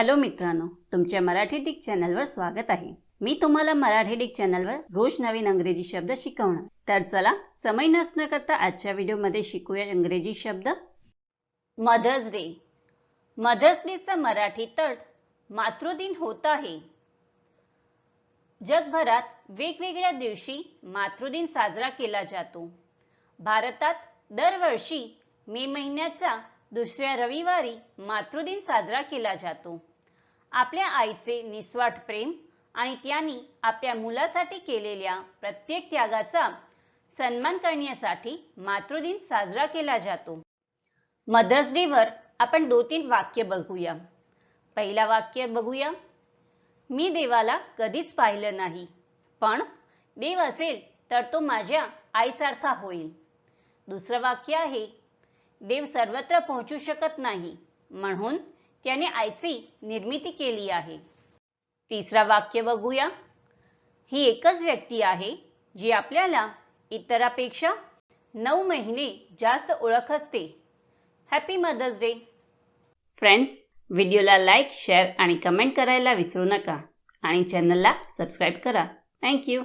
Hello मित्रांनो तुमच्या Marathi Dick चॅनलवर स्वागत आहे. मी तुम्हाला मराठी डिक चॅनलवर रोज नवीन अंग्रेजी शब्द शिकवणार. तर चला समय नसणं करता आजच्या व्हिडिओमध्ये शिकूया इंग्रजी शब्द. मदर्स डे मदर्स डेचा मराठी तर्थ मातृदिन होत आहे. जगभरात वेगवेगळ्या दिवशी मातृदिन साजरा केला जातो. भारतात दरवर्षी मे महिन्याचा दुसऱ्या रविवारी मातृदिन साजरा केला जातो. आपल्या आईचे निस्वार्थ प्रेम आणि त्यांनी आपल्या मुलासाठी केलेल्या प्रत्येक त्यागाचा सन्मान करण्यासाठी मातृदिन साजरा केला जातो. मदर्स डेवर आपण दोन तीन वाक्य बघूया. पहिला वाक्य बघूया. मी देवाला कधीच पाहिलं नाही पण देव असेल तर तो माझ्या आईसारखा होईल. दुसरं वाक्य आहे. देव सर्वत्र पोहोचू शकत नाही. म्हणून त्याने आईची निर्मिती केली आहे. तिसरा वाक्य बघूया. ही एकच व्यक्ती आहे जी आपल्याला इतरापेक्षा नऊ महिने जास्त ओळख असते. हॅपी मदर्स डे फ्रेंड्स व्हिडिओला लाईक शेअर आणि कमेंट करायला विसरू नका. आणि चॅनलला सबस्क्राईब करा. थँक्यू